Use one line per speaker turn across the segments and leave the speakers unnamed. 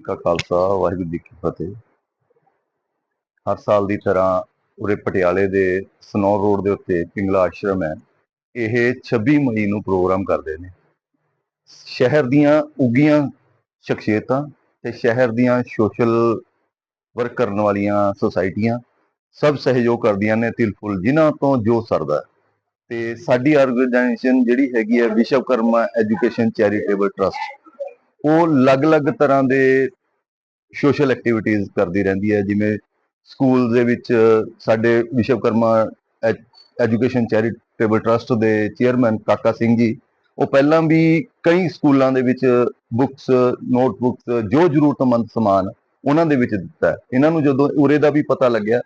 ਜੀ ਕਾ ਖਾਲਸਾ, ਵਾਹਿਗੁਰੂ ਜੀ ਕੀ ਫਤਿਹ। ਹਰ ਸਾਲ ਦੀ ਤਰ੍ਹਾਂ ਉਰੇ ਪਟਿਆਲੇ ਦੇ ਸਨੌਰ ਰੋਡ ਦੇ ਉੱਤੇ ਪਿੰਗਲਾ ਆਸ਼ਰਮ ਹੈ। ਇਹ 26 ਮਈ ਨੂੰ ਪ੍ਰੋਗਰਾਮ ਕਰਦੇ ਨੇ। ਸ਼ਹਿਰ ਦੀਆਂ ਉੱਗੀਆਂ ਸ਼ਖਸੀਅਤਾਂ ਤੇ ਸ਼ਹਿਰ ਦੀਆਂ ਸੋਸ਼ਲ ਵਰਕ ਕਰਨ ਵਾਲੀਆਂ ਸੁਸਾਇਟੀਆਂ ਸਭ ਸਹਿਯੋਗ ਕਰਦੀਆਂ ਨੇ ਤਿਲਫੁਲ ਜਿਨ੍ਹਾਂ ਤੋਂ ਜੋ ਸਰਦਾ ਹੈ। ਤੇ ਸਾਡੀ ਆਰਗੇਨਾਈਜੇਸ਼ਨ ਜਿਹੜੀ ਹੈਗੀ ਹੈ, ਵਿਸ਼ਵਕਰਮਾ ਐਜੂਕੇਸ਼ਨ ਚੈਰੀਟੇਬਲ ਟਰਸਟ ਉਹ ਅਲੱਗ-ਅਲੱਗ ਤਰ੍ਹਾਂ ਦੇ ਸੋਸ਼ਲ ਐਕਟੀਵਿਟੀਜ਼ ਕਰਦੀ ਰਹਿੰਦੀ ਹੈ, ਜਿਵੇਂ ਸਕੂਲ ਦੇ ਵਿੱਚ ਸਾਡੇ ਵਿਸ਼ਵਕਰਮਾ ਐਜੂਕੇਸ਼ਨ ਚੈਰੀਟੇਬਲ ਟਰਸਟ ਦੇ ਚੇਅਰਮੈਨ ਕਾਕਾ ਸਿੰਘ ਜੀ, ਉਹ ਪਹਿਲਾਂ ਵੀ ਕਈ ਸਕੂਲਾਂ ਦੇ ਵਿੱਚ ਬੁੱਕਸ ਨੋਟਬੁੱਕਸ ਜੋ ਜ਼ਰੂਰਤਮੰਦ ਸਮਾਨ ਉਹਨਾਂ ਦੇ ਵਿੱਚ ਦਿੱਤਾ ਇਹਨਾਂ ਨੂੰ ਜਦੋਂ ਉਰੇ ਦਾ ਵੀ ਪਤਾ ਲੱਗਿਆ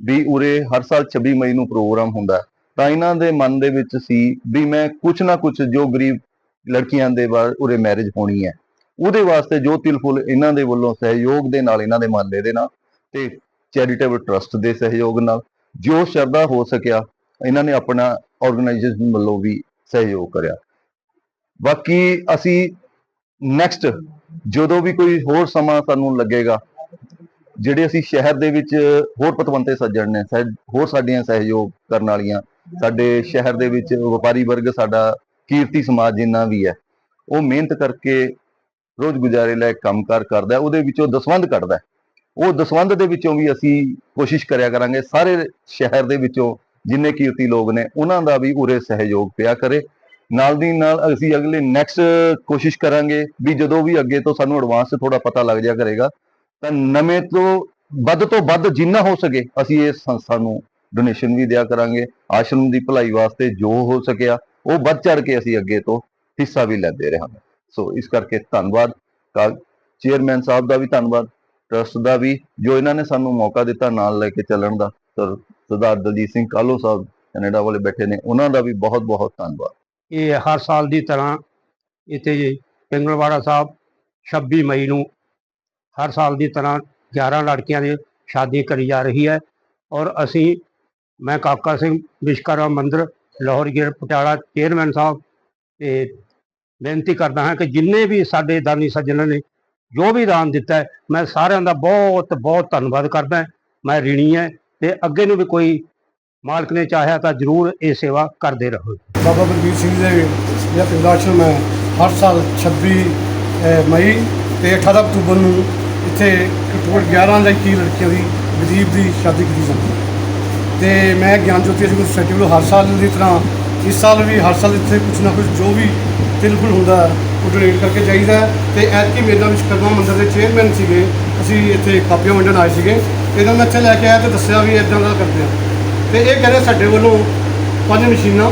ਵੀ ਉਰੇ ਹਰ ਸਾਲ 26 ਮਈ ਨੂੰ ਪ੍ਰੋਗਰਾਮ ਹੁੰਦਾ ਤਾਂ ਇਹਨਾਂ ਦੇ ਮਨ ਦੇ ਵਿੱਚ ਸੀ ਵੀ ਮੈਂ ਕੁਝ ਨਾ ਕੁਝ ਜੋ ਗਰੀਬ ਲੜਕੀਆਂ ਦੇ ਬਾਅਦ ਉਰੇ ਮੈਰਿਜ ਹੋਣੀ ਹੈ। ਉਹਦੇ ਵਾਸਤੇ ਜੋ ਤਿਲ ਫੁੱਲ ਇਹਨਾਂ ਦੇ ਵੱਲੋਂ ਸਹਿਯੋਗ ਦੇ ਨਾਲ, ਇਹਨਾਂ ਦੇ ਮਹੱਲੇ ਦੇ ਨਾਲ ਤੇ ਚੈਰੀਟੇਬਲ ਟਰਸਟ ਦੇ ਸਹਿਯੋਗ ਨਾਲ, ਜੋ ਸ਼ਰਧਾ ਹੋ ਸਕਿਆ, ਇਹਨਾਂ ਨੇ ਆਪਣਾ ਆਰਗੇਨਾਈਜੇਸ਼ਨ ਵੱਲੋਂ ਵੀ ਸਹਿਯੋਗ ਕਰਿਆ। ਬਾਕੀ ਅਸੀਂ ਨੈਕਸਟ ਜਦੋਂ ਵੀ ਕੋਈ ਹੋਰ ਸਮਾਂ ਸਾਨੂੰ ਲੱਗੇਗਾ, ਜਿਹੜੇ ਅਸੀਂ ਸ਼ਹਿਰ ਦੇ ਵਿੱਚ ਹੋਰ ਪਤਵੰਤੇ ਸੱਜਣ ਨੇ, ਸਹਿ- ਹੋਰ ਸਾਡੀਆਂ ਸਹਿਯੋਗ ਕਰਨ ਵਾਲੀਆਂ, ਸਾਡੇ ਸ਼ਹਿਰ ਦੇ ਵਿੱਚ ਵਪਾਰੀ ਵਰਗ, ਸਾਡਾ ਕੀਰਤੀ ਸਮਾਜ ਜਿੰਨਾ ਵੀ ਹੈ, ਉਹ ਮਿਹਨਤ ਕਰਕੇ ਰੋਜ਼ ਗੁਜ਼ਾਰੇ ਲਈ ਕੰਮਕਾਰ ਕਰਦਾ ਉਹਦੇ ਵਿੱਚੋਂ ਦਸਵੰਧ ਕੱਢਦਾ ਉਹ ਦਸਵੰਧ ਦੇ ਵਿੱਚੋਂ ਵੀ ਅਸੀਂ ਕੋਸ਼ਿਸ਼ ਕਰਿਆ ਕਰਾਂਗੇ, ਸਾਰੇ ਸ਼ਹਿਰ ਦੇ ਵਿੱਚੋਂ ਜਿੰਨੇ ਕੀਰਤੀ ਲੋਕ ਨੇ, ਉਹਨਾਂ ਦਾ ਵੀ ਉਰੇ ਸਹਿਯੋਗ ਪਿਆ ਕਰੇ। ਨਾਲ ਦੀ ਨਾਲ ਅਸੀਂ ਅਗਲੇ ਨੈਕਸਟ ਕੋਸ਼ਿਸ਼ ਕਰਾਂਗੇ ਵੀ ਜਦੋਂ ਵੀ ਅੱਗੇ ਤੋਂ ਸਾਨੂੰ ਐਡਵਾਂਸ ਥੋੜਾ ਪਤਾ ਲੱਗ ਜਾ ਕਰੇਗਾ, ਤਾਂ ਨਵੇਂ ਤੋਂ ਵੱਧ ਤੋਂ ਵੱਧ ਜਿੰਨਾ ਹੋ ਸਕੇ ਅਸੀਂ ਇਸ ਸੰਸਥਾ ਨੂੰ ਡੋਨੇਸ਼ਨ ਵੀ ਦਿਆ ਕਰਾਂਗੇ। ਆਸ਼ਰਮ ਦੀ ਭਲਾਈ ਵਾਸਤੇ ਜੋ ਹੋ ਸਕਿਆ, ਉਹ ਵੱਧ ਚੜ ਕੇ ਅਸੀਂ ਅੱਗੇ ਤੋਂ ਹਿੱਸਾ ਵੀ ਲੈਂਦੇ ਰਹਾਂਗੇ। ਸੋ ਇਸ ਕਰਕੇ ਧੰਨਵਾਦ। ਚੇਅਰਮੈਨ ਸਾਹਿਬ ਦਾ ਵੀ ਧੰਨਵਾਦ। ਟਰਸਟ ਦਾ ਵੀ, ਜੋ ਇਹਨਾਂ ਨੇ ਸਾਨੂੰ ਮੌਕਾ ਦਿੱਤਾ ਨਾਲ ਲੈ ਕੇ ਚੱਲਣ ਦਾ। ਸਰਦਾਰ ਦਲਜੀਤ ਸਿੰਘ ਕਾਲੋ ਸਾਹਿਬ ਕੈਨੇਡਾ ਵਾਲੇ ਬੈਠੇ ਨੇ, ਉਹਨਾਂ ਦਾ ਵੀ ਬਹੁਤ ਬਹੁਤ ਧੰਨਵਾਦ।
ਇਹ ਹਰ ਸਾਲ ਦੀ ਤਰ੍ਹਾਂ ਇੱਥੇ ਪਿੰਗਲਵਾੜਾ ਸਾਹਿਬ 26 ਮਈ ਨੂੰ ਹਰ ਸਾਲ ਦੀ ਤਰ੍ਹਾਂ 11 ਲੜਕੀਆਂ ਦੀ ਸ਼ਾਦੀ ਕਰੀ ਜਾ ਰਹੀ ਹੈ ਔਰ ਅਸੀਂ, ਮੈਂ ਕਾਕਾ ਸਿੰਘ ਵਿਸ਼ਕਰਮਾ ਮੰਦਰ, ਲਾਹੌਰ ਗੇਟ ਪਟਿਆਲਾ ਚੇਅਰਮੈਨ ਸਾਹਿਬ ਤੇ ਬੇਨਤੀ ਕਰਦਾ ਹਾਂ ਕਿ ਜਿੰਨੇ ਵੀ ਸਾਡੇ ਦਾਨੀ ਸੱਜਣਾਂ ਨੇ, ਜੋ ਵੀ ਦਾਨ ਦਿੱਤਾ ਹੈ, ਮੈਂ ਸਾਰਿਆਂ ਦਾ ਬਹੁਤ ਬਹੁਤ ਧੰਨਵਾਦ ਕਰਦਾ ਮੈਂ ਰਿਣੀ ਹੈ ਤੇ ਅੱਗੇ ਨੂੰ ਵੀ ਕੋਈ ਮਾਲਕ ਨੇ ਚਾਹਿਆ ਤਾਂ ਜ਼ਰੂਰ ਇਹ ਸੇਵਾ ਕਰਦੇ ਰਹੋ।
ਬਾਬਾ ਬਲਬੀਰ ਸਿੰਘ ਦੇ ਜਿਹੜਾ ਪਿੰਡਾ ਹੈ। ਹਰ ਸਾਲ 26 ਮਈ ਤੇ 18 ਅਕਤੂਬਰ ਨੂੰ ਇੱਥੇ ਘੱਟੋ-ਘੱਟ 11 ਜਾਂ 21 ਲੜਕੀਆਂ ਦੀ ਗਰੀਬ ਦੀ ਸ਼ਾਦੀ ਕੀਤੀ ਜਾਂਦੀ ਹੈ। ਤੇ ਮੈਂ ਗਿਆਨ ਜੋਤੀ ਐਜੂਕੇਸ਼ਨ ਸੁਸਾਇਟੀ ਵੱਲੋਂ ਹਰ ਸਾਲ ਦੀ ਤਰ੍ਹਾਂ ਇਸ ਸਾਲ ਵੀ ਹਰ ਸਾਲ ਇੱਥੇ ਕੁਝ ਨਾ ਕੁਝ ਜੋ ਵੀ ਤਿਲਫੁਲ ਹੁੰਦਾ ਉਹ ਡੋਨੇਟ ਕਰਕੇ ਜਾਈਦਾ ਤੇ ਐਤਕੀ ਮੇਲਾ ਵਿਸ਼ਕਰਮਾ ਮੰਦਿਰ ਦੇ ਚੇਅਰਮੈਨ ਸੀਗੇ ਅਸੀਂ ਇੱਥੇ ਕਾਪੀਆਂ ਵੰਡਣ ਆਏ ਸੀਗੇ। ਇਹਨਾਂ ਨੂੰ ਇੱਥੇ ਲੈ ਕੇ ਆਇਆ ਤੇ ਦੱਸਿਆ ਵੀ ਇਦਾਂ ਦਾ ਕਰਦੇ ਆ। ਤੇ ਇਹ ਕਹਿੰਦੇ ਸਾਡੇ ਵੱਲੋਂ ਪੰਜ ਮਸ਼ੀਨਾਂ।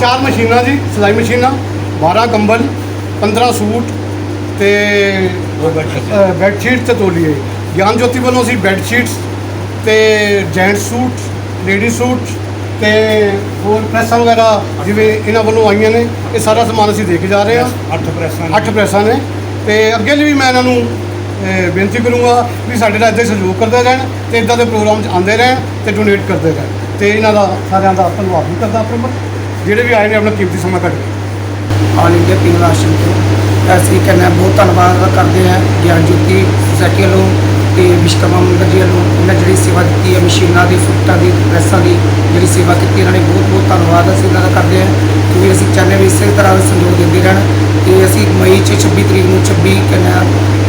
ਚਾਰ ਮਸ਼ੀਨਾਂ ਜੀ ਸਿਲਾਈ ਮਸ਼ੀਨਾਂ 12 ਕੰਬਲ 15 ਸੂਟ ਤੇ ਬੈੱਡ ਸ਼ੀਟ ਤੇ ਤੋਲੀਏ। ਗਿਆਨ ਜੋਤੀ ਵੱਲੋਂ ਅਸੀਂ ਬੈੱਡ ਸ਼ੀਟਸ ਤੇ ਜੈਂਟ ਸੂਟ ਲੇਡੀ ਸੂਟ ਤੇ ਹੋਰ ਪ੍ਰੈਸਾਂ ਵਗੈਰਾ ਜਿਵੇਂ ਇਹਨਾਂ ਵੱਲੋਂ ਆਈਆਂ ਨੇ ਇਹ ਸਾਰਾ ਸਮਾਨ ਅਸੀਂ ਦੇ ਕੇ ਜਾ ਰਹੇ ਹਾਂ।
ਅੱਠ ਪ੍ਰੈਸਾਂ
ਅੱਠ ਪ੍ਰੈਸਾਂ ਨੇ। ਤੇ ਅੱਗੇ ਲਈ ਵੀ ਮੈਂ ਇਹਨਾਂ ਨੂੰ ਅਹ, ਬੇਨਤੀ ਕਰੂੰਗਾ ਵੀ ਸਾਡੇ ਨਾਲ ਇੱਦਾਂ ਹੀ ਸਹਿਯੋਗ ਕਰਦੇ ਰਹਿਣ ਤੇ ਇਦਾਂ ਦੇ ਪ੍ਰੋਗਰਾਮ 'ਚ ਆਉਂਦੇ ਰਹਿਣ ਤੇ ਡੋਨੇਟ ਕਰਦੇ ਰਹਿਣ। ਤੇ ਇਹਨਾਂ ਦਾ ਸਾਰਿਆਂ ਦਾ ਧੰਨਵਾਦ ਵੀ ਕਰਦਾ ਆਪਣੇ ਵੱਲੋਂ। ਜਿਹੜੇ ਵੀ ਆਏ ਨੇ ਆਪਣਾ ਕੀਮਤੀ ਸਮਾਂ ਕੱਢ ਕੇ।
ਆਲ ਇੰਡੀਆ ਪਿੰਗਲ ਆਸ਼ਰਮ ਤੋਂ। ਅਸੀਂ ਕਹਿੰਦੇ ਹਾਂ ਬਹੁਤ ਧੰਨਵਾਦ ਕਰਦੇ ਹਾਂ ਗਿਆਨ ਜੋਤੀ ਸੁਸਾਇਟੀ ਵੱਲੋਂ ਤੇ ਵਿਸ਼ਕਰਮਾ ਮੰਦਰ ਜੀ ਵੱਲੋਂ ਇਹਨਾਂ ਜਿਹੜੀ ਸੇਵਾ ਦਿੱਤੀ ਹੈ, ਮਸ਼ੀਨਾਂ ਦੀ, ਫੁੱਟਾਂ ਦੀ, ਪ੍ਰੈਸਾਂ ਦੀ ਜਿਹੜੀ ਸੇਵਾ ਕੀਤੀ ਇਹਨਾਂ ਨੇ ਬਹੁਤ ਬਹੁਤ ਧੰਨਵਾਦ ਅਸੀਂ ਇਹਨਾਂ ਦਾ ਕਰਦੇ ਹਾਂ ਕਿਉਂਕਿ ਅਸੀਂ ਚਾਹੁੰਦੇ ਹਾਂ ਵੀ ਇਸੇ ਤਰ੍ਹਾਂ ਦਾ ਸਹਿਯੋਗ ਦਿੰਦੇ ਰਹਿਣ ਤੇ ਅਸੀਂ ਮਈ 'ਚ 26 ਤਰੀਕ ਨੂੰ 26 ਕਹਿੰਦੇ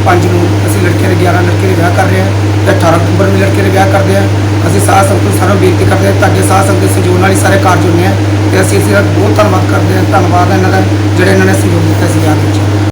5 ਨੂੰ ਅਸੀਂ ਲੜਕੇ ਦੇ 11 ਲੜਕੇ ਦੇ ਵਿਆਹ ਕਰ ਰਹੇ ਹਾਂ ਤੇ 18 ਅਕਤੂਬਰ ਨੂੰ ਲੜਕੇ ਦੇ ਵਿਆਹ ਕਰਦੇ ਹਾਂ। ਅਸੀਂ ਸਾਧ ਸੰਗਤ ਨੂੰ ਸਾਰਿਆਂ ਨੂੰ ਬੇਨਤੀ ਕਰਦੇ ਹਾਂ ਤਾਂ ਤੁਹਾਡੇ ਸਾਧ ਸੰਗਤ ਦੇ ਸਹਿਯੋਗ ਨਾਲ ਹੀ ਸਾਰੇ ਕਾਰਜ ਹੁੰਦੇ ਆ ਤੇ ਅਸੀਂ ਇਸ ਦਾ ਬਹੁਤ ਧੰਨਵਾਦ ਕਰਦੇ ਹਾਂ, ਧੰਨਵਾਦ ਇਹਨਾਂ ਦਾ ਜਿਹੜੇ ਇਹਨਾਂ ਨੇ ਸਹਿਯੋਗ ਦਿੱਤਾ ਸੀ ਵਿਆਹ ਵਿੱਚ।